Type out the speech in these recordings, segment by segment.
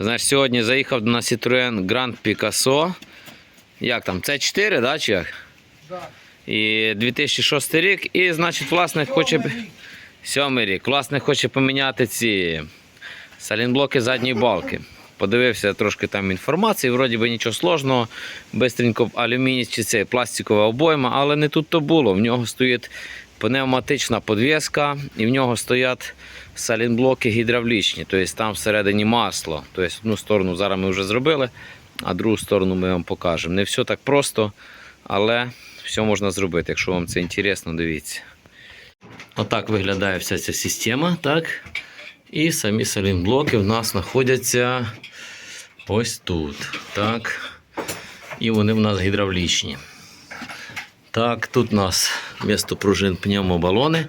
Значить, сьогодні заїхав на Citroën Grand Picasso. Як там? Це 4, да, чи як? Да. І 2006 рік. І, значить, власник хоче. Сьомий рік. Власник хоче поміняти ці салінблоки задньої балки. Подивився трошки там інформації, вроді би нічого сложного. Бистренько алюміній чи це пластикова обойма, але не тут то було. В нього стоїть пневматична подвіска і в нього стоять салінблоки гідравлічні, тобто там всередині масло. Тобто одну сторону зараз ми вже зробили, а другу сторону ми вам покажемо. Не все так просто, але все можна зробити. Якщо вам це інтересно, дивіться. Отак виглядає вся ця система. так? І самі салінблоки в нас знаходяться ось тут. Так. І вони в нас гідравлічні. Так, тут у нас місто пружин пневмобалони.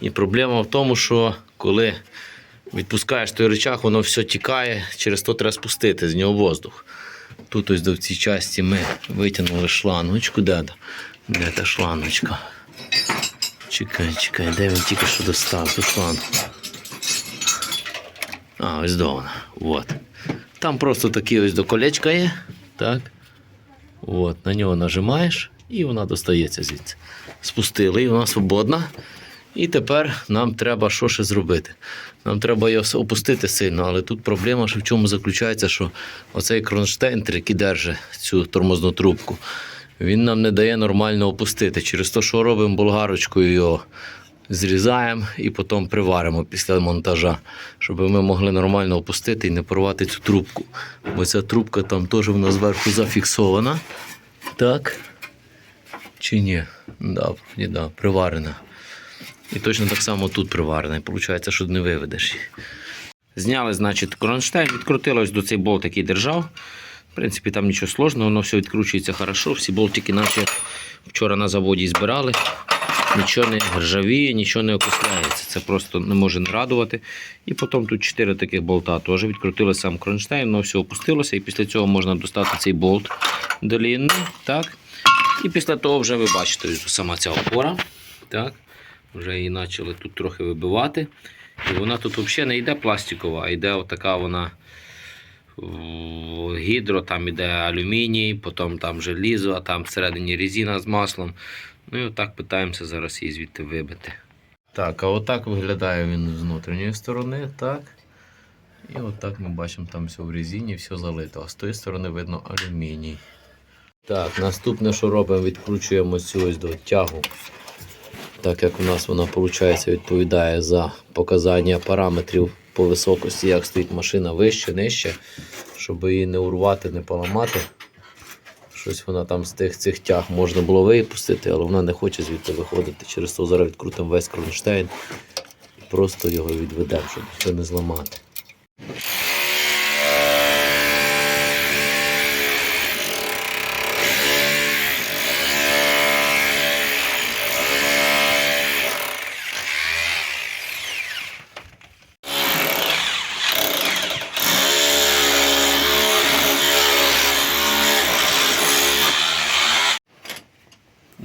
І проблема в тому, що коли відпускаєш той речах, воно все тікає, через то треба спустити з нього воздух. Тут ось до в цій часті ми витягнули шлангочку. Де, де та шлангочка? Чекай, чекай, де він тільки що достав ту шлангу? А, ось до. Вот. Там просто такі ось до колечка є. Так. От, на нього нажимаєш і вона достається звідси. Спустили, і вона свободна. І тепер нам треба що ще зробити? Нам треба його опустити сильно, але тут проблема, що в чому заключається, що оцей кронштейн, який держить цю тормозну трубку, він нам не дає нормально опустити. Через те, що робимо болгарочкою його зрізаємо і потім приваримо після монтажа, щоб ми могли нормально опустити і не порвати цю трубку. Бо ця трубка там теж в нас зверху зафіксована. Так. Чи ні? Да, да, приварена. І точно так само тут приварена. І виходить, що не виведеш. Зняли, значить, кронштейн, відкрутили ось до цей болт, який держав. В принципі, там нічого сложного, воно все відкручується хорошо. Всі болтики, наче вчора на заводі збирали. Нічого не ржавіє, нічого не окисляється. Це просто не може не радувати. І потім тут чотири таких болта теж відкрутили сам кронштейн, воно все опустилося. І після цього можна достати цей болт долінний. Так. І після того вже ви бачите сама ця опора. Так. Вже її почали тут трохи вибивати. І вона тут взагалі не йде пластикова, а йде отака вона гідро, там йде алюміній, потім там желізо, а там всередині резина з маслом. Ну і отак питаємося зараз її звідти вибити. Так, а отак виглядає він з внутрішньої сторони, так. І отак ми бачимо там все в резині, все залито. А з тої сторони видно алюміній. Так, наступне, що робимо, відкручуємо цю ось до тягу. Так як у нас вона виходить, відповідає за показання параметрів по високості, як стоїть машина вище, нижче, щоб її не урвати, не поламати. Щось вона там з тих цих тяг можна було випустити, але вона не хоче звідти виходити. Через то зараз відкрутимо весь кронштейн і просто його відведемо, щоб це не зламати.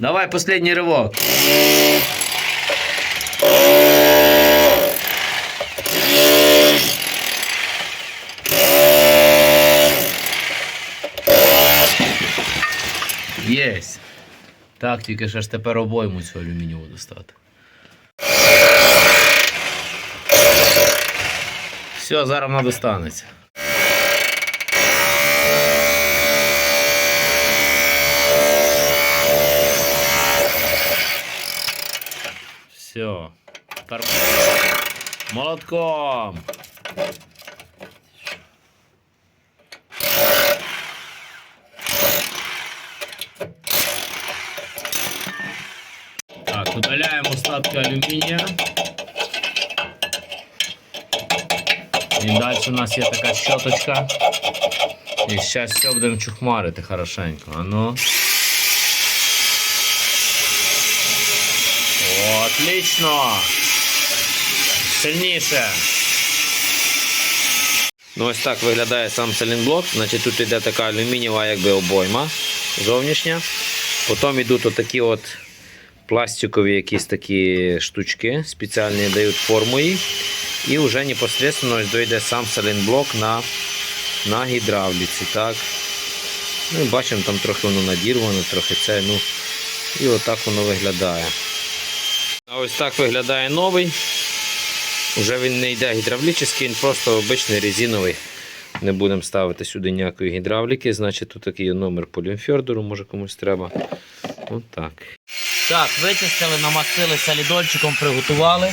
Давай последний рывок. Єсть. Так, тільки ж аж тепер обойму цю алюмінієву достати. Все, зараз вона достанеться. Все. Тепер молотком. Так, удаляємо остатки алюмінія. І далі у нас є така щоточка. І зараз все будемо чухмарити хорошенько. А Отлично. Сильніше. Ну, ось так виглядає сам салінблок. Значить, тут йде така алюмінієва якби обойма зовнішня. Потім йдуть отакі от пластикові якісь такі штучки, спеціальні дають форму їй. І вже непосредственно дойде сам салінблок на на гідравліці, так. Ну і бачимо, там трохи воно надірвано, трохи це, ну. І отак воно виглядає. А ось так виглядає новий. Уже він не йде гідравлічний, він просто обичний резиновий. Не будемо ставити сюди ніякої гідравліки. Значить, тут такий номер по лімфьордеру, може комусь треба. Отак. Так, вичистили, намастили солідольчиком, приготували.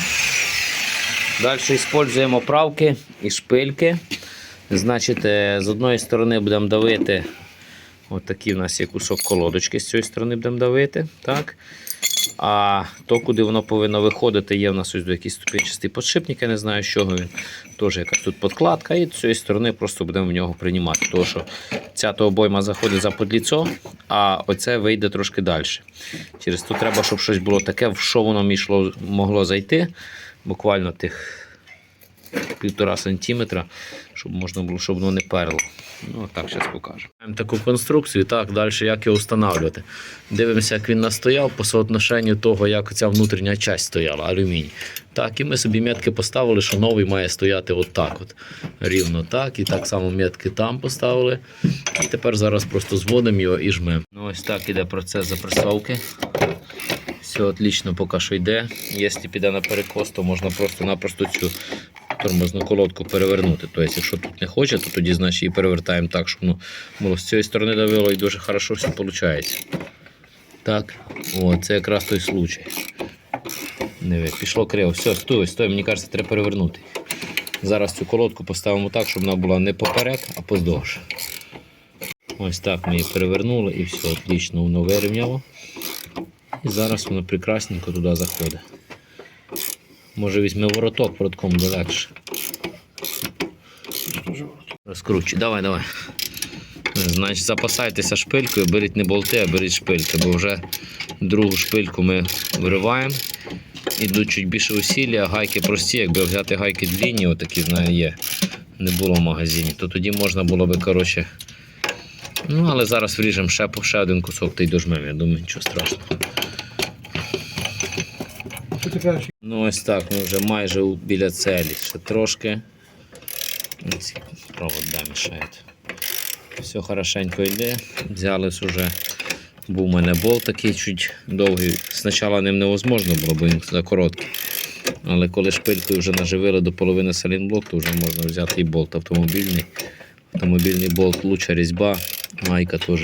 Далі використовуємо правки і шпильки. Значить, е, з одної сторони будемо давити. Ось такий у нас є кусок колодочки, з цієї сторони будемо давити. Так. А то, куди воно повинно виходити, є в нас ось якийсь ступінчастий подшипник, я не знаю, з чого він. Теж якась тут подкладка, і з цієї сторони просто будемо в нього приймати. Тому що ця то обойма заходить за подліцо, а оце вийде трошки далі. Через то треба, щоб щось було таке, в що воно мішло, могло зайти. Буквально тих півтора сантиметра, щоб можна було, щоб воно не перло. Ну, так, зараз покажу. Маємо таку конструкцію, так, далі як його встановлювати. Дивимося, як він настояв по соотношенню того, як ця внутрішня часть стояла, алюміній. Так, і ми собі метки поставили, що новий має стояти отак. От, рівно так. І так само метки там поставили. І тепер зараз просто зводимо його і жмемо. Ну, ось так іде процес запресовки. Все отлично поки що йде. Якщо піде на перекос, то можна просто-напросто цю тормозну колодку перевернути. Тобто, якщо тут не хоче, то тоді значить її перевертаємо так, щоб воно було з цієї сторони давило і дуже хорошо все виходить. Так, о, це якраз той случай. Диви, пішло криво. Все, стой, стой, мені кажеться, треба перевернути. Зараз цю колодку поставимо так, щоб вона була не поперек, а поздовж. Ось так ми її перевернули і все, отлично, воно вирівняло. І зараз воно прекрасненько туди заходить. Може візьме вороток, воротком буде легше. Розкручуй, давай, давай. Значить, запасайтеся шпилькою, беріть не болти, а беріть шпильки, бо вже другу шпильку ми вириваємо. Ідуть чуть більше усілля, гайки прості, якби взяти гайки длінні, отакі знаю, є. Не було в магазині, то тоді можна було би, коротше. Ну, але зараз вріжемо ще, ще один кусок та й дожмемо, я думаю, нічого страшного. Ну ось так, ми вже майже біля цілі. Ще трошки. Ці Провода мішають. Все хорошенько йде. Взялись уже. Був у мене болт такий чуть довгий. Спочатку ним невозможно було, бо він за короткий. Але коли шпилькою вже наживили до половини салінблок, то вже можна взяти і болт автомобільний. Автомобільний болт лучша різьба, майка теж.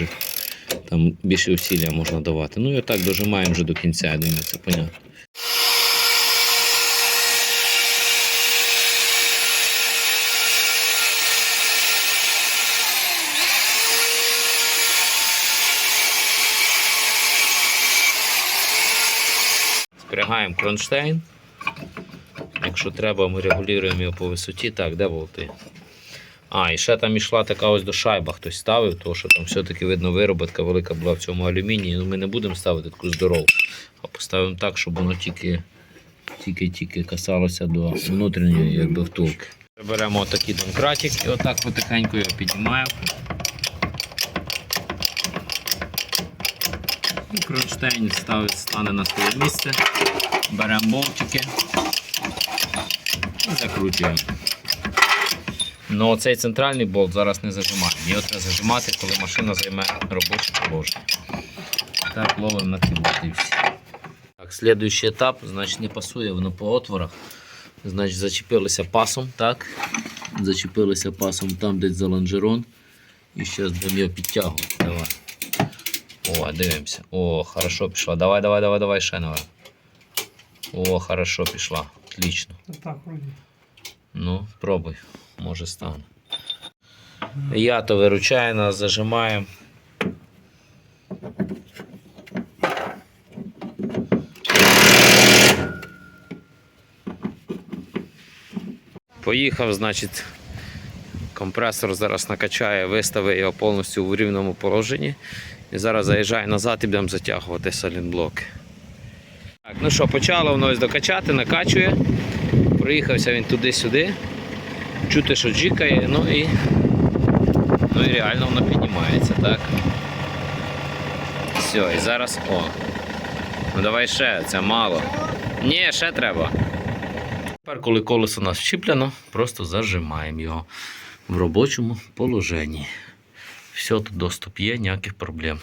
Там більше усилля можна давати. Ну і отак дожимаємо вже до кінця, я думаю, це понятно. Спрягаємо кронштейн. Якщо треба, ми регулюємо його по висоті. Так, де болти? А, і ще там йшла така ось до шайба хтось ставив, тому що там все-таки видно вироботка велика була в цьому алюмінії. Ну, ми не будемо ставити таку здорову, а поставимо так, щоб воно тільки, тільки, тільки касалося до внутрішньої якби, втулки. Беремо отакий домкратик і отак потихеньку його піднімаємо. Кронштейн ставить, стане на своє місце. Беремо болтики і закручуємо. Ну цей центральний болт зараз не зажимаємо. Його треба зажимати, коли машина займе робоче положення. Так, ловимо на і всі. Так, слідуючий етап, значить не пасує воно по отворах. Значить, зачепилися пасом, так. Зачепилися пасом там, десь за лонжерон. І зараз будемо його підтягувати. Давай. О, дивимося. О, хорошо пішла. Давай, давай, давай, давай, ще. О, хорошо пішла. Отлично. Так, вроді. Ну, пробуй, може стане. Я то виручаю нас, зажимаємо. Поїхав, значить, компресор зараз накачає, виставить його повністю в рівному положенні. І зараз заїжджає назад і будемо затягувати салінблоки. Так, ну що, почало воно ось докачати, накачує. Проїхався він туди-сюди. Чути, що джикає, ну і, ну і реально воно піднімається, так? Все, і зараз. О. Ну давай ще, це мало. Ні, ще треба. Тепер, коли колесо у нас вчіплено, просто зажимаємо його. в робочому положенні. Все, тут доступ є, ніяких проблем.